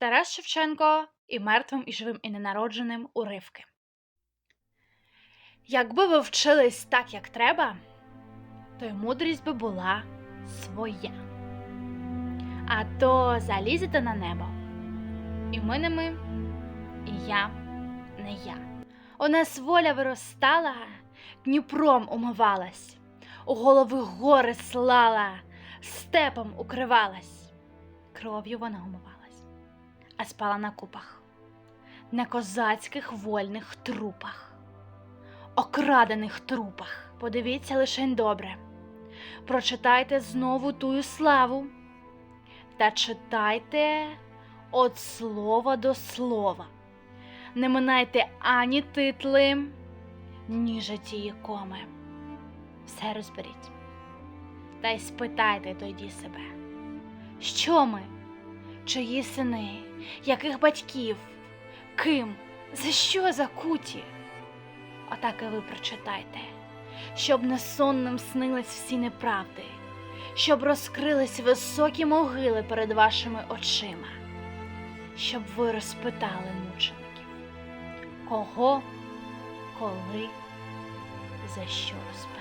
Тарас Шевченко і мертвим, і живим, і ненародженим уривки. Якби ви вчились так, як треба, то й мудрість би була своя. А то залізете на небо. І ми не ми, і я не я. У нас воля виростала, Дніпром умивалась, у голови гори слала, степом укривалась, кров'ю вона умивалась, а спала на купах, на козацьких вольних трупах, окрадених трупах. Подивіться лишень добре, прочитайте знову тую славу та читайте від слова до слова. Не минайте ані титли, ні житії коми. Все розберіть. Та й спитайте тоді себе, що ми, чиї сини, яких батьків, ким, за що? Закуті? Отак і ви прочитайте, щоб не сонним снились всі неправди, щоб розкрились високі могили перед вашими очима, щоб ви розпитали мучеників, кого, коли, за що розпитали.